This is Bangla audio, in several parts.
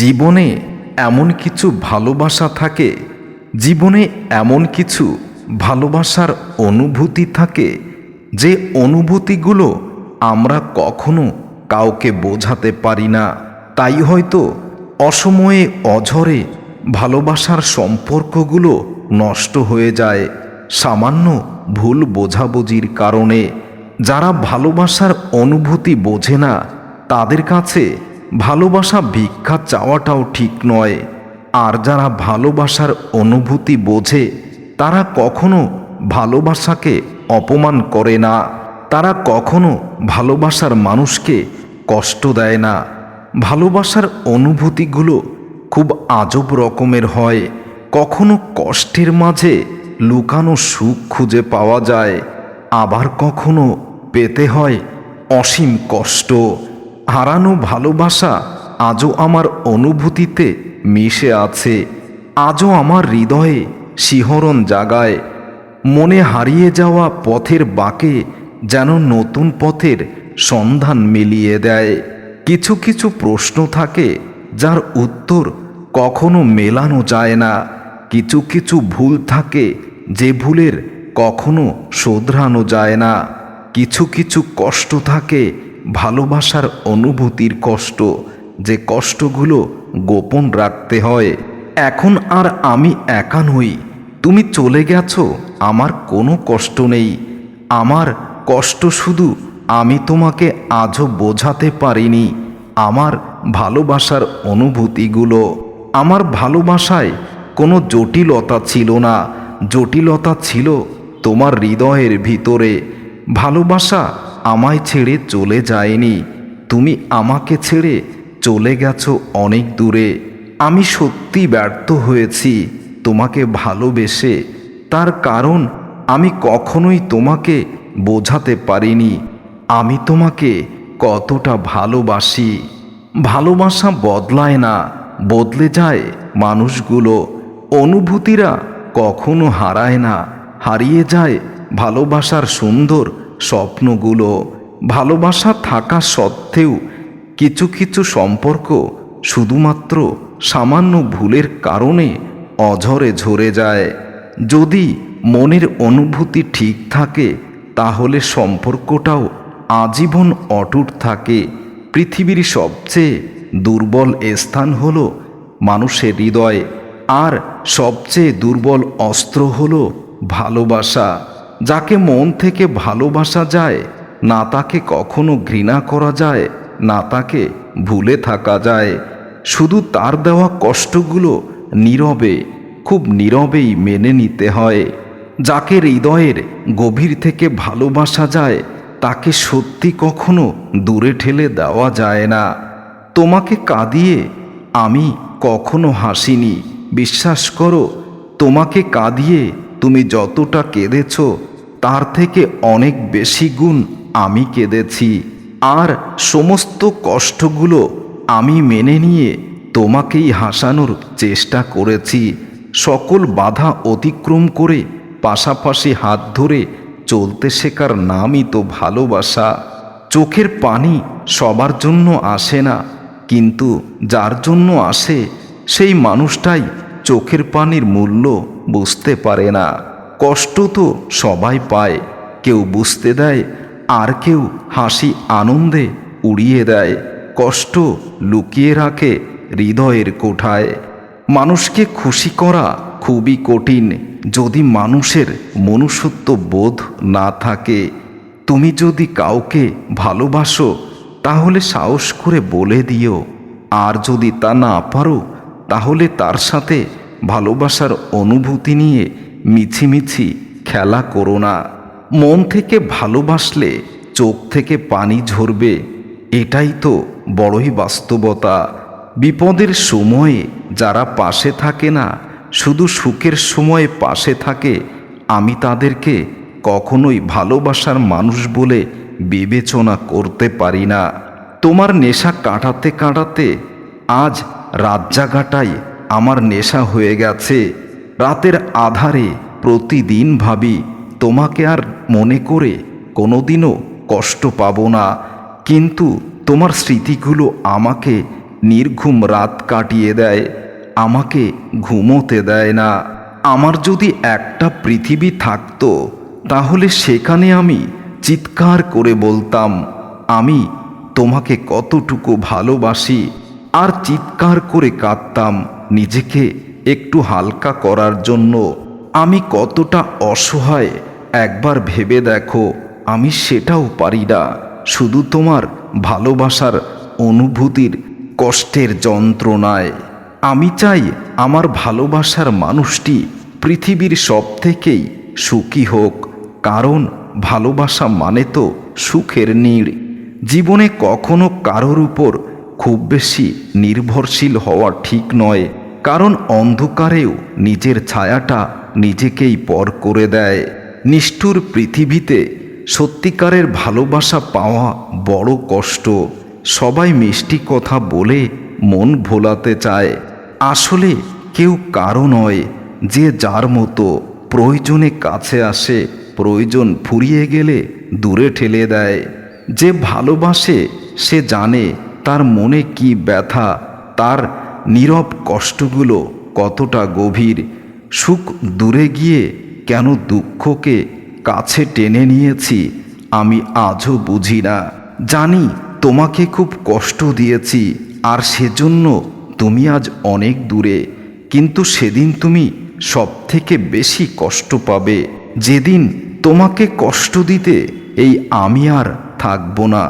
জীবনে এমন কিছু ভালোবাসা থাকে, জীবনে এমন কিছু ভালোবাসার অনুভূতি থাকে, যে অনুভূতিগুলো আমরা কখনো কাউকে বোঝাতে পারি না। তাই হয়তো অসময়ে অঝরে ভালোবাসার সম্পর্কগুলো নষ্ট হয়ে যায়, সামান্য ভুল বোঝাবুঝির কারণে। যারা ভালোবাসার অনুভূতি বোঝে না, তাদের কাছে ভালোবাসা ভিক্ষা চাওয়াটাও ঠিক নয়। আর যারা ভালোবাসার অনুভূতি বোঝে, তারা কখনো ভালোবাসাকে অপমান করে না। তারা কখনো ভালোবাসার মানুষকে কষ্ট দেয় না। ভালোবাসার অনুভূতিগুলো খুব আজব রকমের হয়। কখনো কষ্টের মাঝে লুকানো সুখ খুঁজে পাওয়া যায়। আবার কখনো পেতে হয় অসীম কষ্ট। হারানো ভালোবাসা আজও আমার অনুভূতিতে মিশে আছে। আজও আমার হৃদয়ে শিহরণ জাগায়। মনে হারিয়ে যাওয়া পথের বাঁকে যেন নতুন পথের সন্ধান মিলিয়ে দেয়। কিছু কিছু প্রশ্ন থাকে যার উত্তর কখনো মেলানো যায় না। কিছু কিছু ভুল থাকে যে ভুলের কখনো শোধরানো যায় না। কিছু কিছু কষ্ট থাকে ভালোবাসার অনুভূতির কষ্ট, যে কষ্টগুলো গোপন রাখতে হয়। এখন আর আমি একা নই। তুমি চলে গেছো, আমার কোনো কষ্ট নেই। আমার কষ্ট শুধু আমি তোমাকে আজও বোঝাতে পারিনি, আমার ভালোবাসার অনুভূতিগুলো। আমার ভালোবাসায় কোনো জটিলতা ছিল না, জটিলতা ছিল তোমার হৃদয়ের ভিতরে। ভালোবাসা আমায় ছেড়ে চলে যায়নি। তুমি আমাকে ছেড়ে চলে গেছো অনেক দূরে। আমি সত্যি ব্যর্থ হয়েছি তোমাকে ভালোবেসে। তার কারণ আমি কখনোই তোমাকে বোঝাতে পারিনি। আমি তোমাকে কতটা ভালোবাসি। ভালোবাসা বদলায় না, বদলে যায় মানুষগুলো। অনুভূতিরা কখনো হারায় না, হারিয়ে যায় ভালোবাসার সুন্দর স্বপ্নগুলো ভালোবাসা থাকা সত্ত্বেও কিছু কিছু সম্পর্ক শুধুমাত্র সামান্য ভুলের কারণে অঝরে ঝরে যায়। যদি মনের অনুভূতি ঠিক থাকে, তাহলে সম্পর্কটাও আজীবন অটুট থাকে। পৃথিবীর সবচেয়ে দুর্বল স্থান হল মানুষের হৃদয়, আর সবচেয়ে দুর্বল অস্ত্র হল ভালোবাসা। যাকে মন থেকে ভালোবাসা যায়, না তাকে কখনো ঘৃণা করা যায়, না তাকে ভুলে থাকা যায়। শুধু তার দেওয়া কষ্টগুলো নীরবে, খুব নীরবেই মেনে নিতে হয়। যাকে হৃদয়ের গভীর থেকে ভালোবাসা যায়, তাকে সত্যি কখনো দূরে ঠেলে দেওয়া যায় না। তোমাকে কাঁদিয়ে আমি কখনো হাসিনি। বিশ্বাস করো, তোমাকে কাঁদিয়ে তুমি যতটা কেঁদেছ তার থেকে অনেক বেশি গুণ আমি কেঁদেছি। আর সমস্ত কষ্টগুলো আমি মেনে নিয়ে তোমাকেই হাসানোর চেষ্টা করেছি। সকল বাধা অতিক্রম করে পাশাপাশি হাত ধরে চলতে শেখার নামই তো ভালোবাসা। চোখের পানি সবার জন্য আসে না, কিন্তু যার জন্য আসে সেই মানুষটাই চোখের পানির মূল্য বুঝতে পারে না। কষ্ট তো সবাই পায়। কেউ বুঝতে দেয়, আর কেউ হাসি আনন্দে উড়িয়ে দেয়। কষ্ট লুকিয়ে রাখে হৃদয়ের কোঠায়। মানুষকে খুশি করা খুবই কঠিন, যদি মানুষের মনুষ্যত্ব বোধ না থাকে। তুমি যদি কাউকে ভালোবাসো, তাহলে সাহস করে বলে দিও। আর যদি তা না পারো, তাহলে তার সাথে ভালোবাসার অনুভূতি নিয়ে মিছিমিছি খেলা করো না। মন থেকে ভালোবাসলে চোখ থেকে পানি ঝরবে। এটাই তো বড়ই বাস্তবতা। বিপদের সময়ে যারা পাশে থাকে না, শুধু সুখের সময়ে পাশে থাকে, আমি তাদেরকে কখনোই ভালোবাসার মানুষ বলে বিবেচনা করতে পারি না। তোমার নেশা কাটাতে কাটাতে আজ রাত আমার নেশা হয়ে গেছে। রাতের আধারে প্রতিদিন ভাবি, তোমাকে আর মনে করে কোনোদিনও কষ্ট পাবো না। কিন্তু তোমার স্মৃতিগুলো আমাকে নির্ঘুম রাত কাটিয়ে দেয়, আমাকে ঘুমোতে দেয় না। আমার যদি একটা পৃথিবী থাকতো, তাহলে সেখানে আমি চিৎকার করে বলতাম, আমি তোমাকে কতটুকু ভালোবাসি। আর চিৎকার করে কাঁদতাম, নিজেকে একটু হালকা করার জন্য আমি কতটা অসহায়, একবার ভেবে দেখো, আমি সেটাও পারি না। শুধু তোমার ভালোবাসার অনুভূতির কষ্টের যন্ত্রণায়। আমি চাই আমার ভালোবাসার মানুষটি পৃথিবীর সব থেকেই সুখী হোক, কারণ ভালোবাসা মানে তো সুখের নীড়। জীবনে কখনো কারোর উপর খুব বেশি নির্ভরশীল হওয়া ঠিক নয়। কারণ অন্ধকারেও নিজের ছায়াটা নিজেকেই পর করে দেয়। নিষ্ঠুর পৃথিবীতে সত্যিকারের ভালোবাসা পাওয়া বড় কষ্ট। সবাই মিষ্টি কথা বলে মন ভোলাতে চায়। আসলে কেউ কারও নয়, যে যার মতো প্রয়োজনে কাছে আসে, প্রয়োজন ফুরিয়ে গেলে দূরে ঠেলে দেয়। যে ভালোবাসে, সে জানে তার মনে কি ব্যথা, তার নীরব কষ্টগুলো কতটা গভীর, সুখ দূরে গিয়ে কেন দুঃখকে কাছে টেনে নিয়েছি আমি আজও বুঝি না। জানি তোমাকে খুব কষ্ট দিয়েছি, আর সেজন্য তুমি আজ অনেক দূরে, কিন্তু সেদিন তুমি সব থেকে বেশি কষ্ট পাবে। যেদিন তোমাকে কষ্ট দিতে এই আমি আর থাকব না।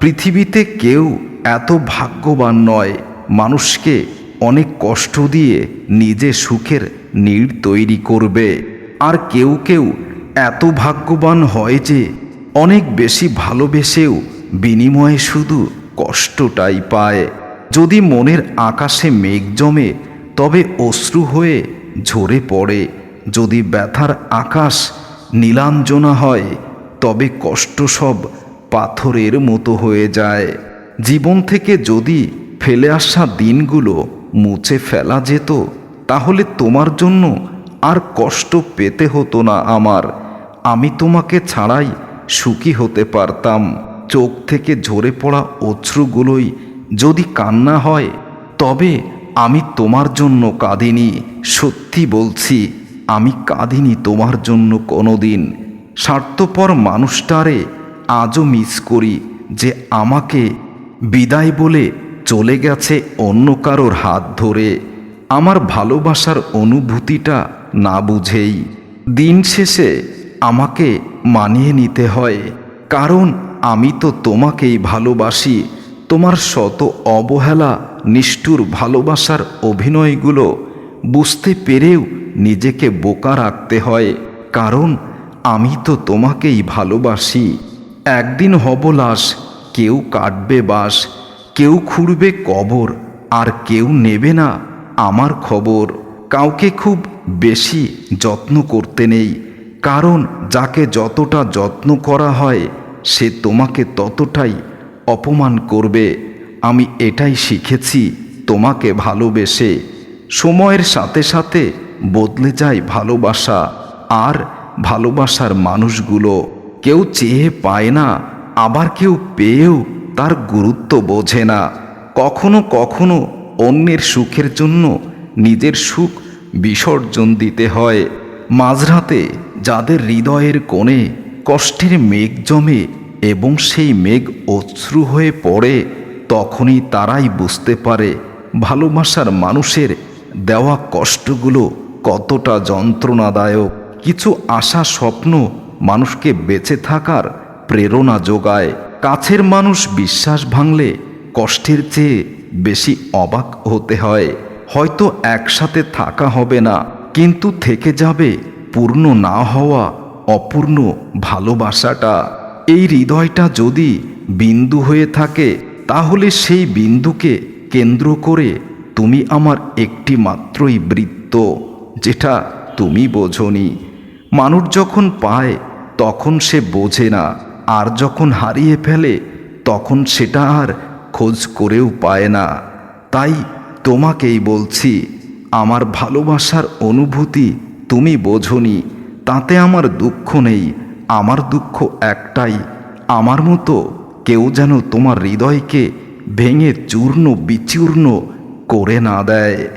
পৃথিবীতে কেউ এত ভাগ্যবান নয়, মানুষকে অনেক কষ্ট দিয়ে নিজে সুখের নীড় তৈরি করবে। আর কেউ কেউ এত ভাগ্যবান হয় যে অনেক বেশি ভালোবেসেও বিনিময়ে শুধু কষ্টটাই পায়। যদি মনের আকাশে মেঘ জমে, তবে অশ্রু হয়ে ঝরে পড়ে। যদি ব্যথার আকাশ নীলাঞ্জনা হয়, তবে কষ্ট সব পাথরের মতো হয়ে যায়। জীবন থেকে যদি ফেলে আসা দিনগুলো মুছে ফেলা যেত, তাহলে তোমার জন্য আর কষ্ট পেতে হতো না আমার। আমি তোমাকে ছাড়াই সুখী হতে পারতাম। চোখ থেকে ঝরে পড়া অশ্রুগুলোই যদি কান্না হয়, তবে আমি তোমার জন্য কাঁদিনি। সত্যি বলছি, আমি কাঁদিনি তোমার জন্য কোনোদিন। স্বার্থপর মানুষটারে আজও মিস করি যে আমাকে বিদায় বলে চলে গেছে অন্য কারোর হাত ধরে। আমার ভালোবাসার অনুভূতিটা না বুঝেই দিন শেষে আমাকে মানিয়ে নিতে হয়। কারণ আমি তো তোমাকেই ভালোবাসি। তোমার শত অবহেলা, নিষ্ঠুর ভালোবাসার অভিনয়গুলো বুঝতে পেরেও নিজেকে বোকা রাখতে হয়। কারণ আমি তো তোমাকেই ভালোবাসি। একদিন হব লাশ কেউ কাটবে বাস কেউ খুঁড়বে কবর আর কেউ নেবে না আমার খবর। কাউকে খুব বেশি যত্ন করতে নেই, কারণ যাকে যতটা যত্ন করা হয়, সে তোমাকে ততটাই অপমান করবে। আমি এটাই শিখেছি, তোমাকে ভালোবেসে। সময়ের সাথে সাথে বদলে যায় ভালোবাসা আর ভালোবাসার মানুষগুলো। কেউ চেয়ে পায় না, আবার কেউ পেয়েও তার গুরুত্ব বোঝে না। কখনো কখনো অন্যের সুখের জন্য নিজের সুখ বিসর্জন দিতে হয়। মাঝরাতে যাদের হৃদয়ের কোণে কষ্টের মেঘ জমে এবং সেই মেঘ অশ্রু হয়ে পড়ে, তখনই তারাই বুঝতে পারে ভালোবাসার মানুষের দেওয়া কষ্টগুলো কতটা যন্ত্রণাদায়ক। কিছু আশা স্বপ্ন মানুষকে বেঁচে থাকার প্রেরণা যোগায়। কাছের মানুষ বিশ্বাস ভাঙলে কষ্টের চেয়ে বেশি অবাক হতে হয়। হয়তো একসাথে থাকা হবে না, কিন্তু থেকে যাবে পূর্ণ না হওয়া অপূর্ণ ভালোবাসাটা। এই হৃদয়টা যদি বিন্দু হয়ে থাকে, তাহলে সেই বিন্দুকে কেন্দ্র করে তুমি আমার একটি মাত্রই বৃত্ত, যেটা তুমি বোঝনি। মানুষ যখন পায়, তখন সে বোঝে না। আর যখন হারিয়ে ফেলে, তখন সেটা আর খোঁজ করেও পায় না। তাই তোমাকেই বলছি, আমার ভালোবাসার অনুভূতি তুমি বোঝনি, তাতে আমার দুঃখ নেই, আমার দুঃখ একটাই, আমার মতো কেউ যেন তোমার হৃদয়কে ভেঙে চূর্ণ বিচূর্ণ করে না দেয়।